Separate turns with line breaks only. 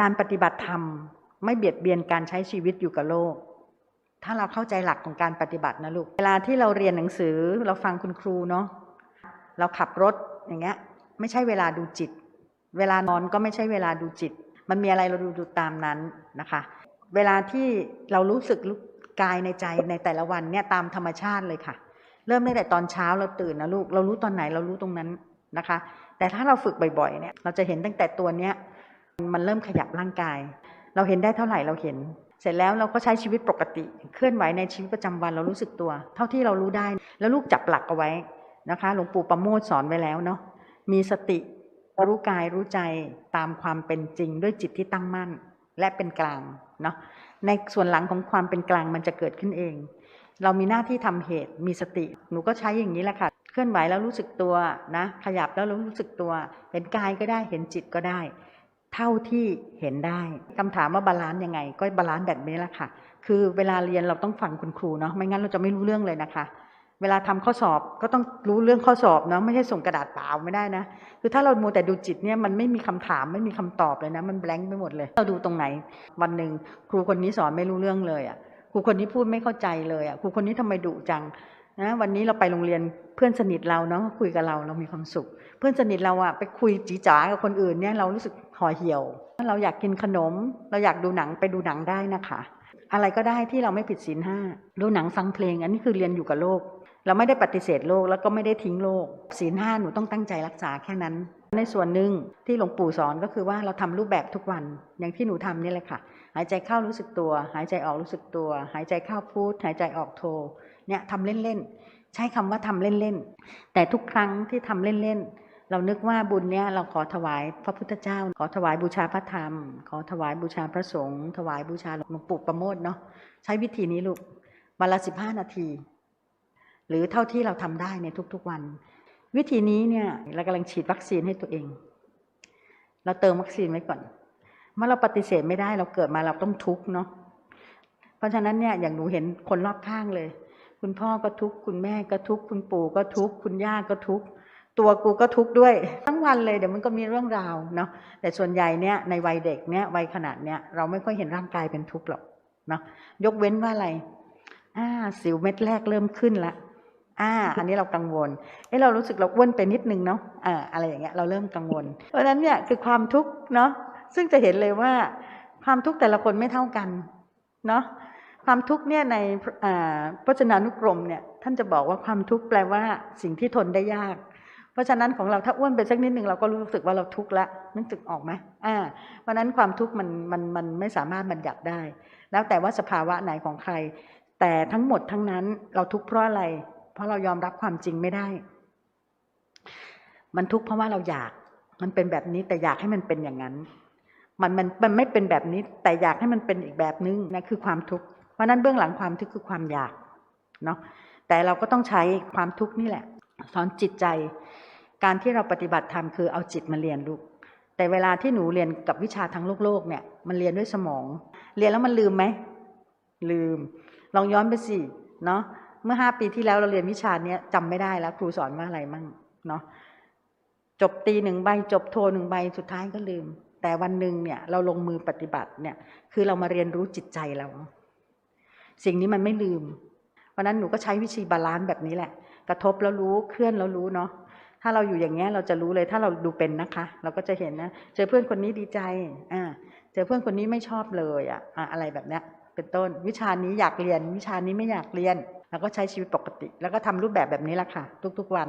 การปฏิบัติธรรม ไม่เบียดเบียนการใช้ชีวิตอยู่กับโลก ถ้าเราเข้าใจหลักของการปฏิบัตินะลูก เวลาที่เราเรียนหนังสือเราฟังคุณครูเนาะ เราขับรถอย่างเงี้ยไม่ใช่เวลาดูจิต เวลานอนก็ไม่ใช่เวลาดูจิต มันมีอะไรเราดูดูตามนั้นนะคะ เวลาที่เรารู้สึกกายในใจในแต่ละวันเนี่ยตามธรรมชาติเลยค่ะ เริ่มตั้งแต่ตอนเช้าเราตื่นนะลูก เรารู้ตอนไหนเรารู้ตรงนั้นนะคะ แต่ถ้าเราฝึกบ่อยๆเนี่ยเราจะเห็นตั้งแต่ตัวเนี้ย มันเริ่มขยับร่างกาย เราเห็นได้เท่าไหร่เราเห็น เสร็จแล้วเราก็ใช้ชีวิตปกติ เคลื่อนไหวในชีวิตประจำวันเรารู้สึกตัว เท่าที่เรารู้ได้ แล้วลูกจับหลักเอาไว้นะคะ หลวงปู่ประโมทสอนไว้แล้วเนาะ มีสติรู้กายรู้ใจตามความเป็นจริงด้วยจิตที่ตั้งมั่นและเป็นกลางเนาะ ในส่วนหลังของความเป็นกลางมันจะเกิดขึ้นเอง เรามีหน้าที่ทำเหตุ มีสติ หนูก็ใช้อย่างนี้แหละค่ะ เคลื่อนไหวแล้วรู้สึกตัวนะ ขยับแล้วรู้สึกตัว เห็นกายก็ได้ เห็นจิตก็ได้ เท่าที่เห็นได้คำถามว่าบาลานซ์ยังไง ก็บาลานซ์แบบนี้แหละค่ะ คือเวลาเรียนเราต้องฟังคุณครูเนาะไม่งั้นเราจะไม่รู้เรื่องเลยนะคะ เวลาทำข้อสอบก็ต้องรู้เรื่องข้อสอบเนาะไม่ใช่ส่งกระดาษเปล่าไม่ได้นะคือถ้าเรามัวแต่ดูจิตเนี่ยมันไม่มีคำถามไม่มีคำตอบเลยนะ มันแบงค์ไปหมดเลย เราดูตรงไหนวันหนึ่งครูคนนี้สอนไม่รู้เรื่องเลยอะครูคนนี้พูดไม่เข้าใจเลยอะครูคนนี้ทำไมดุจัง นะวันนี้เราไปโรงเรียนเพื่อนสนิทเราเนาะคุยกับเราเรามีความสุข เพื่อนสนิทเราอะไปคุยจีจ๋ากับคนอื่นเนี่ยเรารู้สึกห่อเหี่ยว เราอยากกินขนม เราอยากดูหนังไปดูหนังได้นะคะ อะไรก็ได้ที่เราไม่ผิดศีลห้าดูหนังฟังเพลงอันนี้คือเรียนอยู่กับโลก เราไม่ได้ปฏิเสธโลกแล้วก็ไม่ได้ทิ้งโลกศีลห้าหนูต้องตั้งใจรักษาแค่นั้น ในส่วนหนึ่งที่หลวงปู่สอนก็คือว่าเราทำรูปแบบทุกวันอย่างที่หนูทำนี่แหละค่ะ หายใจเข้ารู้สึกตัว หายใจออกรู้สึกตัว หายใจเข้าพูด หายใจออกโทเนี่ยทำเล่นๆใช้คำว่าทำเล่นๆแต่ทุกครั้งที่ทำเล่นๆเรานึกว่าบุญเนี่ยเราขอถวายพระพุทธเจ้า ขอถวายบูชาพระธรรม ขอถวายบูชาพระสงฆ์ถวายบูชาหลวงปู่ประโมทเนาะใช้วิธีนี้ลูกวันละสิบห้านาที หรือเท่าที่เราทำได้ในทุกๆวัน วิธีนี้เนี่ยเรากำลังฉีดวัคซีนให้ตัวเอง เราเติมวัคซีนไว้ก่อน เมื่อเราปฏิเสธไม่ได้เราเกิดมาเราต้องทุกข์เนาะเพราะฉะนั้นเนี่ยอย่างหนูเห็นคนรอบข้างเลย คุณพ่อก็ทุกข์คุณแม่ก็ทุกข์คุณปู่ก็ทุกข์คุณย่าก็ทุกข์ตัวกูก็ทุกข์ด้วย ทั้งวันเลยเดี๋ยวมันก็มีเรื่องราวเนาะแต่ส่วนใหญ่เนี่ยในวัยเด็กเนี่ยวัยขนาดเนี่ยเราไม่ค่อยเห็นร่างกายเป็นทุกข์หรอกเนาะยกเว้นว่าอะไรอ่าสิวเม็ดแรกเริ่มขึ้นละอ่า อันนี้เรากังวล เอ้เรารู้สึกเราอ้วนไปนิดนึงเนาะอ่าอะไรอย่างเงี้ยเราเริ่มกังวล เพราะฉะนั้นเนี่ยคือความทุกข์เนาะ ซึ่งจะเห็นเลยว่าความทุกข์แต่ละคนไม่เท่ากันเนาะความทุกข์เนี่ยในอ่าพจนานุกรมเนี่ยท่านจะบอกว่าความทุกข์แปลว่าสิ่งที่ทนได้ยาก เพราะฉะนั้นของเราถ้าอ้วนไปสักนิดหนึ่งเราก็รู้สึกว่าเราทุกข์ละนึกถึกออกไหมอ่าเพราะฉะนั้นความทุกข์มันมันมันไม่สามารถบัญญัติได้ แล้วแต่ว่าสภาวะไหนของใคร แต่ทั้งหมดทั้งนั้นเราทุกข์เพราะอะไร เพราะเรายอมรับความจริงไม่ได้ มันทุกข์เพราะว่าเราอยาก มันเป็นแบบนี้แต่อยากให้มันเป็นอย่างนั้น มันมันมันไม่เป็นแบบนี้แต่อยากให้มันเป็นอีกแบบนึงนะคือความทุกข์เพราะนั้นเบื้องหลังความทุกข์คือความอยากเนาะแต่เราก็ต้องใช้ความทุกข์นี่แหละ สอนจิตใจ การที่เราปฏิบัติธรรมคือเอาจิตมาเรียนลูกแต่เวลาที่หนูเรียนกับวิชาทางโลกโลกเนี่ยมันเรียนด้วยสมอง เรียนแล้วมันลืมไหมลืม ลองย้อนไปสิเนาะเมื่อห้าปีที่แล้วเราเรียนวิชาเนี้ยจำไม่ได้แล้วครูสอนว่าอะไรมั่งเนาะจบตีหนึ่งใบจบโทหนึ่งใบสุดท้ายก็ลืม แต่วันหนึ่งเนี่ยเราลงมือปฏิบัติเนี่ยคือเรามาเรียนรู้จิตใจเรา สิ่งนี้มันไม่ลืม เพราะนั้นหนูก็ใช้วิธีบาลานซ์แบบนี้แหละ กระทบแล้วรู้เคลื่อนแล้วรู้เนาะถ้าเราอยู่อย่างเงี้ยเราจะรู้เลยถ้าเราดูเป็นนะคะ เราก็จะเห็นนะเจอเพื่อนคนนี้ดีใจอ่าเจอเพื่อนคนนี้ไม่ชอบเลยอะอะไรแบบเนี้ยเป็นต้นวิชานี้อยากเรียน วิชานี้ไม่อยากเรียน แล้วก็ใช้ชีวิตปกติ แล้วก็ทำรูปแบบแบบนี้ละค่ะ ทุกๆวัน